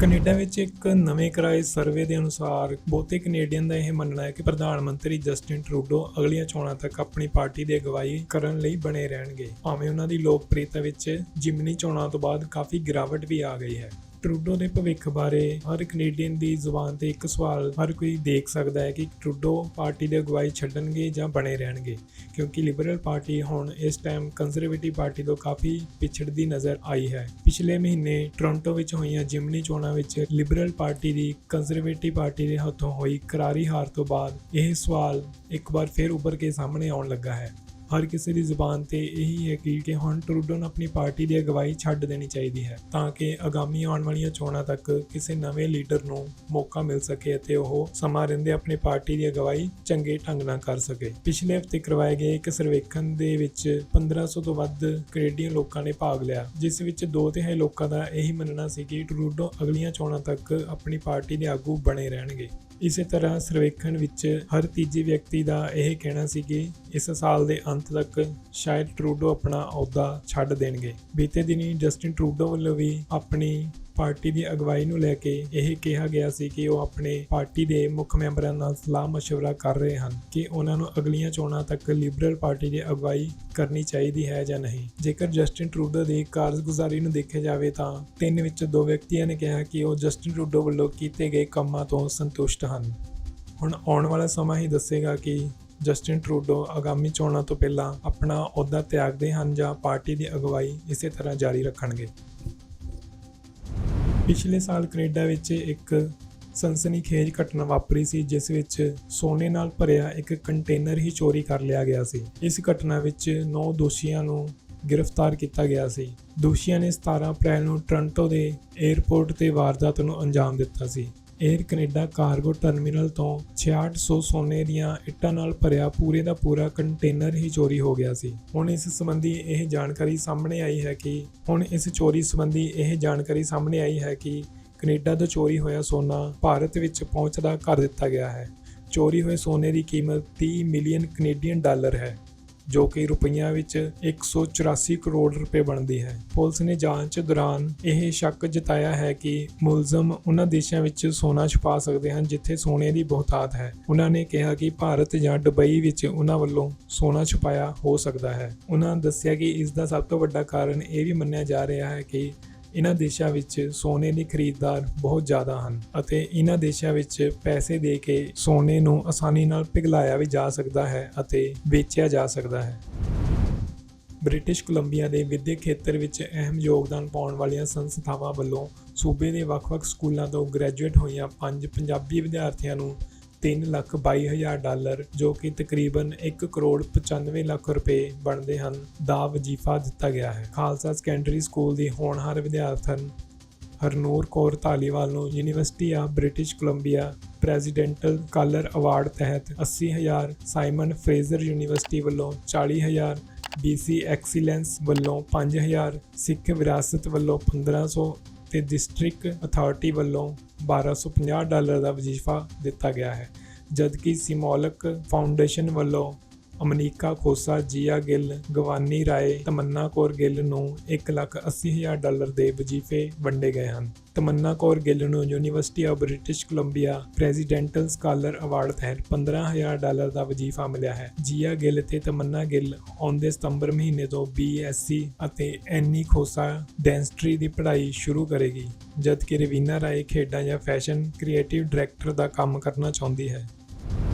Canada ਵਿੱਚ ਇੱਕ ਨਵੇਂ ਕਰਾਏ ਸਰਵੇ ਦੇ ਅਨੁਸਾਰ ਬਹੁਤੇ ਕੈਨੇਡੀਅਨ ਦਾ ਇਹ ਮੰਨਣਾ ਹੈ ਕਿ ਪ੍ਰਧਾਨ ਮੰਤਰੀ ਜਸਟਿਨ ਟਰੂਡੋ ਅਗਲੀਆਂ ਚੋਣਾਂ ਤੱਕ ਆਪਣੀ ਪਾਰਟੀ ਦੀ ਅਗਵਾਈ ਕਰਨ ਲਈ ਬਣੇ ਰਹਿਣਗੇ। ਭਾਵੇਂ ਉਹਨਾਂ ਦੀ ਲੋਕਪ੍ਰਿਯਤਾ ਵਿੱਚ ਜਿਮਨੀ ਚੋਣਾਂ ਤੋਂ ਬਾਅਦ ਕਾਫੀ ਗਿਰਾਵਟ ਵੀ ਆ ਗਈ ਹੈ। ਟਰੂਡੋ ਦੇ ਭਵਿੱਖ ਬਾਰੇ ਹਰ ਕੈਨੇਡੀਅਨ ਦੀ ਜ਼ੁਬਾਨ ਤੇ ਇੱਕ ਸਵਾਲ ਹਰ ਕੋਈ ਦੇਖ ਸਕਦਾ ਹੈ ਕਿ ਟਰੂਡੋ ਪਾਰਟੀ ਦੀ ਅਗਵਾਈ ਛੱਡਣਗੇ ਜਾਂ ਬਣੇ ਰਹਿਣਗੇ, ਕਿਉਂਕਿ ਲਿਬਰਲ ਪਾਰਟੀ ਹੁਣ ਇਸ ਟਾਈਮ ਕੰਜ਼ਰਵੇਟਿਵ ਪਾਰਟੀ ਤੋਂ ਕਾਫੀ ਪਿਛੜਦੀ ਨਜ਼ਰ ਆਈ ਹੈ। ਪਿਛਲੇ ਮਹੀਨੇ ਟੋਰਾਂਟੋ ਵਿੱਚ ਹੋਈਆਂ ਜਿਮਨੀ ਚੋਣਾਂ ਵਿੱਚ ਲਿਬਰਲ ਪਾਰਟੀ ਦੀ ਕੰਜ਼ਰਵੇਟਿਵ ਪਾਰਟੀ ਦੇ ਹੱਥੋਂ ਹੋਈ ਕਰਾਰੀ ਹਾਰ ਤੋਂ ਬਾਅਦ ਇਹ ਸਵਾਲ ਇੱਕ ਵਾਰ ਫਿਰ ਉੱਭਰ ਕੇ ਸਾਹਮਣੇ ਆਉਣ ਲੱਗਾ ਹੈ। ਹਰ ਕਿਸੇ ਦੀ ਜ਼ੁਬਾਨ ਤੇ ਇਹੀ ਹੈ ਕਿ ਕਿ ਹੁਣ ਟਰੂਡੋ ਨੂੰ ਆਪਣੀ ਪਾਰਟੀ ਦੀ ਅਗਵਾਈ ਛੱਡ ਦੇਣੀ ਚਾਹੀਦੀ ਹੈ ਤਾਂ ਕਿ ਆਗਾਮੀ ਆਉਣ ਵਾਲੀਆਂ ਚੋਣਾਂ ਤੱਕ ਕਿਸੇ ਨਵੇਂ ਲੀਡਰ ਨੂੰ ਮੌਕਾ ਮਿਲ ਸਕੇ ਅਤੇ ਉਹ ਸਮਾਂ ਰਹਿੰਦੇ ਆਪਣੀ ਪਾਰਟੀ ਦੀ ਅਗਵਾਈ ਚੰਗੇ ਢੰਗ ਨਾਲ ਕਰ ਸਕੇ। ਪਿਛਲੇ ਹਫ਼ਤੇ ਕਰਵਾਏ ਗਏ ਇੱਕ ਸਰਵੇਖਣ ਦੇ ਵਿੱਚ 1500 ਤੋਂ ਵੱਧ ਕੈਨੇਡੀਅਨ ਲੋਕਾਂ ਨੇ ਭਾਗ ਲਿਆ, ਜਿਸ ਵਿੱਚ ਦੋ ਤਿਹਾਈ ਲੋਕਾਂ ਦਾ ਇਹੀ ਮੰਨਣਾ ਸੀ ਕਿ ਟਰੂਡੋ ਅਗਲੀਆਂ ਚੋਣਾਂ ਤੱਕ ਆਪਣੀ ਪਾਰਟੀ ਦੇ ਆਗੂ ਬਣੇ ਰਹਿਣਗੇ। ਇਸੇ ਤਰ੍ਹਾਂ ਸਰਵੇਖਣ ਵਿੱਚ ਹਰ ਤੀਜੇ ਵਿਅਕਤੀ ਦਾ ਇਹ ਕਹਿਣਾ ਸੀ ਕਿ ਇਸ ਸਾਲ ਦੇ ਅੰਤ ਤੱਕ ਸ਼ਾਇਦ ਟਰੂਡੋ ਆਪਣਾ ਅਹੁਦਾ ਛੱਡ ਦੇਣਗੇ ਬੀਤੇ ਦਿਨੀ ਜਸਟਿਨ ਟਰੂਡੋ ਵੱਲੋਂ ਵੀ ਆਪਣੀ ਪਾਰਟੀ ਦੀ ਅਗਵਾਈ ਨੂੰ ਲੈ ਕੇ ਇਹ ਕਿਹਾ ਗਿਆ ਸੀ ਕਿ ਉਹ ਆਪਣੇ ਪਾਰਟੀ ਦੇ ਮੁੱਖ ਮੈਂਬਰਾਂ ਨਾਲ ਸਲਾਹ مشورہ ਕਰ ਰਹੇ ਹਨ ਕਿ ਉਹਨਾਂ ਨੂੰ ਅਗਲੀਆਂ ਚੋਣਾਂ ਤੱਕ ਲਿਬਰਲ ਪਾਰਟੀ ਦੀ ਅਗਵਾਈ ਕਰਨੀ ਚਾਹੀਦੀ ਹੈ ਜਾਂ ਨਹੀਂ। ਜੇਕਰ ਜਸਟਿਨ ਟਰੂਡੋ ਦੀ ਕਾਰਜਗੁਜ਼ਾਰੀ ਨੂੰ ਦੇਖਿਆ ਜਾਵੇ ਤਾਂ ਤਿੰਨ ਵਿੱਚ ਦੋ ਵਿਅਕਤੀਆਂ ਨੇ ਕਿਹਾ ਕਿ ਉਹ ਜਸਟਿਨ ਟਰੂਡੋ ਵੱਲੋਂ ਕੀਤੇ ਗਏ ਕੰਮਾਂ ਤੋਂ ਸੰਤੁਸ਼ਟ ਹਨ। ਹੁਣ ਆਉਣ ਵਾਲਾ ਸਮਾਂ ਹੀ ਦੱਸੇਗਾ ਕਿ ਜਸਟਿਨ ਟਰੂਡੋ ਆਗਾਮੀ ਚੋਣਾਂ ਤੋਂ ਪਹਿਲਾਂ ਆਪਣਾ ਅਹੁਦਾ ਤਿਆਗਦੇ ਹਨ ਜਾਂ ਪਾਰਟੀ ਦੀ ਅਗਵਾਈ ਇਸੇ ਤਰ੍ਹਾਂ ਜਾਰੀ ਰੱਖਣਗੇ। ਪਿਛਲੇ ਸਾਲ ਕੈਨੇਡਾ ਵਿੱਚ ਇੱਕ ਸਨਸਨੀਖੇਜ ਘਟਨਾ ਵਾਪਰੀ ਸੀ, ਜਿਸ ਵਿੱਚ ਸੋਨੇ ਨਾਲ ਭਰਿਆ ਇੱਕ ਕੰਟੇਨਰ ਹੀ ਚੋਰੀ ਕਰ ਲਿਆ ਗਿਆ ਸੀ। ਇਸ ਘਟਨਾ ਵਿੱਚ 9 ਦੋਸ਼ੀਆਂ ਨੂੰ ਗ੍ਰਿਫਤਾਰ ਕੀਤਾ ਗਿਆ ਸੀ। ਦੋਸ਼ੀਆਂ ਨੇ 17 ਅਪ੍ਰੈਲ ਨੂੰ ਟੋਰਾਂਟੋ ਦੇ 에ਅਰਪੋਰਟ ਤੇ ਵਾਰਦਾਤ ਨੂੰ ਅੰਜਾਮ ਦਿੱਤਾ ਸੀ। 에ਅਰ ਕੈਨੇਡਾ ਕਾਰਗੋ ਟਰਮੀਨਲ ਤੋਂ 6600 ਸੋਨੇ ਦੀਆਂ ਇੱਟਾਂ ਨਾਲ ਭਰਿਆ ਪੂਰੇ ਦਾ ਪੂਰਾ ਕੰਟੇਨਰ ਹੀ ਚੋਰੀ ਹੋ ਗਿਆ ਸੀ। ਹੁਣ ਇਸ ਸੰਬੰਧੀ ਇਹ ਜਾਣਕਾਰੀ ਸਾਹਮਣੇ ਆਈ ਹੈ ਕਿ, ਹੁਣ ਇਸ ਚੋਰੀ ਸੰਬੰਧੀ ਇਹ ਜਾਣਕਾਰੀ ਸਾਹਮਣੇ ਆਈ ਹੈ ਕਿ ਕੈਨੇਡਾ ਤੋਂ ਚੋਰੀ ਹੋਇਆ ਸੋਨਾ ਭਾਰਤ ਵਿੱਚ ਪਹੁੰਚਦਾ ਕਰ ਦਿੱਤਾ ਗਿਆ ਹੈ। ਚੋਰੀ ਹੋਏ ਸੋਨੇ ਦੀ ਕੀਮਤ 30 ਮਿਲੀਅਨ ਕੈਨੇਡੀਅਨ ਡਾਲਰ ਹੈ, ਜੋ ਕਿ ਰੁਪਈਆਂ ਵਿੱਚ 184 ਕਰੋੜ ਰੁਪਏ ਬਣਦੀ ਹੈ। ਪੁਲਿਸ ਨੇ ਜਾਂਚ ਦੌਰਾਨ ਇਹ ਸ਼ੱਕ ਜਤਾਇਆ ਹੈ ਕਿ ਮੁਲਜ਼ਮ ਉਹਨਾਂ ਦੇਸ਼ਾਂ ਵਿੱਚ ਸੋਨਾ ਛੁਪਾ ਸਕਦੇ ਹਨ ਜਿੱਥੇ ਸੋਨੇ ਦੀ ਬਹੁਤਾਤ ਹੈ। ਉਹਨਾਂ ਨੇ ਕਿਹਾ ਕਿ ਭਾਰਤ ਜਾਂ ਦੁਬਈ ਵਿੱਚ ਉਹਨਾਂ ਵੱਲੋਂ ਸੋਨਾ ਛੁਪਾਇਆ ਹੋ ਸਕਦਾ ਹੈ। ਉਹਨਾਂ ਦੱਸਿਆ ਕਿ ਇਸ ਦਾ ਸਭ ਤੋਂ ਵੱਡਾ ਕਾਰਨ ਇਹ ਵੀ ਮੰਨਿਆ ਜਾ ਰਿਹਾ ਹੈ ਕਿ ਇਹਨਾਂ ਦੇਸ਼ਾਂ ਵਿੱਚ ਸੋਨੇ ਦੇ ਖਰੀਦਦਾਰ ਬਹੁਤ ਜ਼ਿਆਦਾ ਹਨ ਅਤੇ ਇਹਨਾਂ ਦੇਸ਼ਾਂ ਵਿੱਚ ਪੈਸੇ ਦੇ ਕੇ ਸੋਨੇ ਨੂੰ ਆਸਾਨੀ ਨਾਲ ਪਿਘਲਾਇਆ ਵੀ ਜਾ ਸਕਦਾ ਹੈ ਅਤੇ ਵੇਚਿਆ ਜਾ ਸਕਦਾ ਹੈ। ਬ੍ਰਿਟਿਸ਼ ਕੋਲੰਬੀਆ ਦੇ ਵਿਦਿਅਕ ਖੇਤਰ ਵਿੱਚ ਅਹਿਮ ਯੋਗਦਾਨ ਪਾਉਣ ਵਾਲੀਆਂ ਸੰਸਥਾਵਾਂ ਵੱਲੋਂ ਸੂਬੇ ਦੇ ਵੱਖ-ਵੱਖ ਸਕੂਲਾਂ ਤੋਂ ਗ੍ਰੈਜੂਏਟ ਹੋਈਆਂ ਪੰਜ ਪੰਜਾਬੀ ਵਿਦਿਆਰਥੀਆਂ ਨੂੰ 3 ਲੱਖ 22 ਹਜ਼ਾਰ ਡਾਲਰ, ਜੋ ਕਿ ਤਕਰੀਬਨ 1 ਕਰੋੜ 95 ਲੱਖ ਰੁਪਏ ਬਣਦੇ ਹਨ, ਦਾ ਵਜ਼ੀਫਾ ਦਿੱਤਾ ਗਿਆ ਹੈ। ਖਾਲਸਾ ਸੈਕੰਡਰੀ ਸਕੂਲ ਦੀ ਹੋਣਹਾਰ ਵਿਦਿਆਰਥਣ ਹਰਨੂਰ ਕੌਰ ਧਾਲੀਵਾਲ ਨੂੰ University of British Columbia presidential scholar award ਤਹਿਤ 80000 ਸਾਈਮਨ ਫਰੇਜ਼ਰ ਯੂਨੀਵਰਸਿਟੀ ਵੱਲੋਂ 40000 BC ਐਕਸੀਲੈਂਸ ਵੱਲੋਂ 5000 ਸਿੱਖ ਵਿਰਾਸਤ ਵੱਲੋਂ 1500 ਤੇ ਡਿਸਟ੍ਰਿਕਟ ਅਥਾਰਟੀ ਵੱਲੋਂ 1250 ਡਾਲਰ ਦਾ ਵਜ਼ੀਫਾ ਦਿੱਤਾ ਗਿਆ ਹੈ ਜਦਕਿ ਸਿਮੋਲਕ ਫਾਊਂਡੇਸ਼ਨ ਵੱਲੋਂ ਅਮਨੀਕਾ ਖੋਸਾ ਜੀਆ ਗਿੱਲ, ਗਵਾਨੀ ਰਾਏ, ਤਮੰਨਾ ਕੌਰ ਗਿੱਲ ਨੂੰ 180000 ਡਾਲਰ ਦੇ ਵਜ਼ੀਫੇ ਵੰਡੇ ਗਏ ਹਨ। ਤਮੰਨਾ ਕੌਰ ਗਿੱਲ ਨੂੰ University of British Columbia presidential scholar award ਤਹਿਤ 15000 ਡਾਲਰ ਦਾ ਵਜ਼ੀਫਾ ਮਿਲਿਆ ਹੈ। ਜੀਆ ਗਿੱਲ ਤੇ ਤਮੰਨਾ ਗਿੱਲ ਆਉਂਦੇ ਸਤੰਬਰ ਮਹੀਨੇ ਤੋਂ ਬੀਐਸਸੀ ਅਤੇ ਐਨੀ ਖੋਸਾ ਡੈਂਸਟਰੀ ਦੀ ਪੜ੍ਹਾਈ ਸ਼ੁਰੂ ਕਰੇਗੀ, ਜਦਕਿ ਰਵੀਨਾ ਰਾਏ ਖੇਡਾਂ ਜਾਂ ਫੈਸ਼ਨ ਕ੍ਰੀਏਟਿਵ ਡਾਇਰੈਕਟਰ ਦਾ ਕੰਮ ਕਰਨਾ ਚਾਹੁੰਦੀ ਹੈ।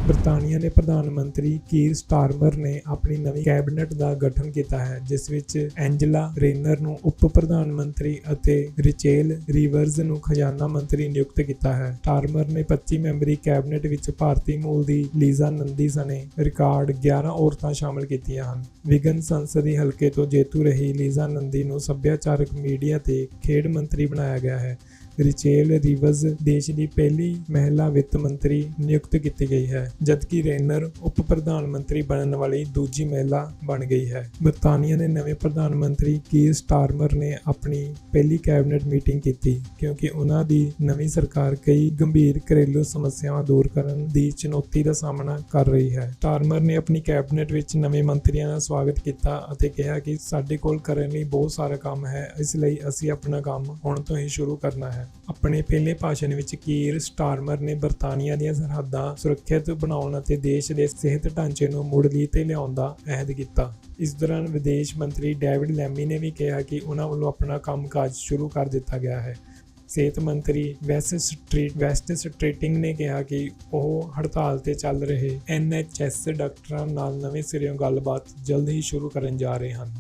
ਬਰਤਾਨੀਆ ਦੇ ਪ੍ਰਧਾਨ ਮੰਤਰੀ ਕੀਰ ਸਟਾਰਮਰ ਨੇ ਆਪਣੀ ਨਵੀਂ ਕੈਬਨਿਟ ਦਾ ਗਠਨ ਕੀਤਾ ਹੈ, ਜਿਸ ਵਿੱਚ ਐਂਜਲਾ ਰੇਨਰ ਨੂੰ ਉਪ ਪ੍ਰਧਾਨ ਮੰਤਰੀ ਅਤੇ ਰਿਚੇਲ ਰੀਵਰਜ਼ ਨੂੰ ਖਜ਼ਾਨਾ ਮੰਤਰੀ ਨਿਯੁਕਤ ਕੀਤਾ ਹੈ। ਸਟਾਰਮਰ ਨੇ 25 ਮੈਂਬਰੀ ਕੈਬਨਿਟ ਵਿੱਚ ਭਾਰਤੀ ਮੂਲ ਦੀ ਲੀਜ਼ਾ ਨੰਦੀ ਸਣੇ ਰਿਕਾਰਡ 11 ਔਰਤਾਂ ਸ਼ਾਮਲ ਕੀਤੀਆਂ ਹਨ। ਵਿਗਨ ਸੰਸਦੀ ਹਲਕੇ ਤੋਂ ਜੇਤੂ ਰਹੀ ਲੀਜ਼ਾ ਨੰਦੀ ਨੂੰ ਸੱਭਿਆਚਾਰਕ ਮੀਡੀਆ ਤੇ ਖੇਡ ਮੰਤਰੀ ਬਣਾਇਆ ਗਿਆ ਹੈ। ਰਿਚੇਲ ਰਿਵਜ਼ ਦੇਸ਼ ਦੀ ਪਹਿਲੀ ਮਹਿਲਾ ਵਿੱਤ ਮੰਤਰੀ ਨਿਯੁਕਤ ਕੀਤੀ ਗਈ ਹੈ, ਜਦਕਿ ਰੇਨਰ ਉਪ ਪ੍ਰਧਾਨ ਮੰਤਰੀ ਬਣਨ ਵਾਲੀ ਦੂਜੀ ਮਹਿਲਾ ਬਣ ਗਈ ਹੈ। ਬਰਤਾਨੀਆ ਦੇ ਨਵੇਂ ਪ੍ਰਧਾਨ ਮੰਤਰੀ ਕੀਰ ਸਟਾਰਮਰ ਨੇ ਆਪਣੀ ਪਹਿਲੀ ਕੈਬਨਿਟ ਮੀਟਿੰਗ ਕੀਤੀ, ਕਿਉਂਕਿ ਉਹਨਾਂ ਦੀ ਨਵੀਂ ਸਰਕਾਰ ਕਈ ਗੰਭੀਰ ਘਰੇਲੂ ਸਮੱਸਿਆਵਾਂ ਦੂਰ ਕਰਨ ਦੀ ਚੁਣੌਤੀ ਦਾ ਸਾਹਮਣਾ ਕਰ ਰਹੀ ਹੈ। ਸਟਾਰਮਰ ਨੇ ਆਪਣੀ ਕੈਬਨਿਟ ਵਿੱਚ ਨਵੇਂ ਮੰਤਰੀਆਂ ਦਾ ਸਵਾਗਤ ਕੀਤਾ ਅਤੇ ਕਿਹਾ ਕਿ ਸਾਡੇ ਕੋਲ ਕਰਨ ਲਈ ਬਹੁਤ ਸਾਰਾ ਕੰਮ ਹੈ, ਇਸ ਲਈ ਅਸੀਂ ਆਪਣਾ ਕੰਮ ਹੁਣ ਤੋਂ ਹੀ ਸ਼ੁਰੂ ਕਰਨਾ ਹੈ। ਹੈ ਆਪਣੇ ਪਹਿਲੇ ਭਾਸ਼ਣ ਵਿੱਚ ਕੀਰ, ਸਟਾਰਮਰ ਨੇ ਬਰਤਾਨੀਆ ਦੀਆਂ ਸਰਹੱਦਾਂ ਸੁਰੱਖਿਅਤ ਬਣਾਉਣ ਅਤੇ ਦੇਸ਼ ਦੇ ਸਿਹਤ ਢਾਂਚੇ ਨੂੰ ਮੁੜਲੀ ਤੇ ਲਿਆਉਣ ਦਾ ਅਹਿਦ ਕੀਤਾ। ਇਸ ਦੌਰਾਨ ਵਿਦੇਸ਼ ਮੰਤਰੀ ਡੇਵਿਡ ਲੈਮੀ ਨੇ ਵੀ ਕਿਹਾ ਕਿ ਉਹਨਾਂ ਵੱਲੋਂ ਆਪਣਾ ਕੰਮਕਾਜ ਸ਼ੁਰੂ ਕਰ ਦਿੱਤਾ ਗਿਆ ਹੈ। ਸਿਹਤ ਮੰਤਰੀ ਵੈਸਟ ਸਟਰੀਟ ਵੈਸਟ ਸਟਰੀਟਿੰਗ ਨੇ ਕਿਹਾ ਕਿ ਉਹ ਹੜਤਾਲ ਤੇ ਚੱਲ ਰਹੇ ਐਨਐਚਐਸ ਡਾਕਟਰਾਂ ਨਾਲ ਨਵੇਂ ਸਿਰਿਓਂ ਗੱਲਬਾਤ ਜਲਦ ਹੀ ਸ਼ੁਰੂ ਕਰਨ ਜਾ ਰਹੇ ਹਨ।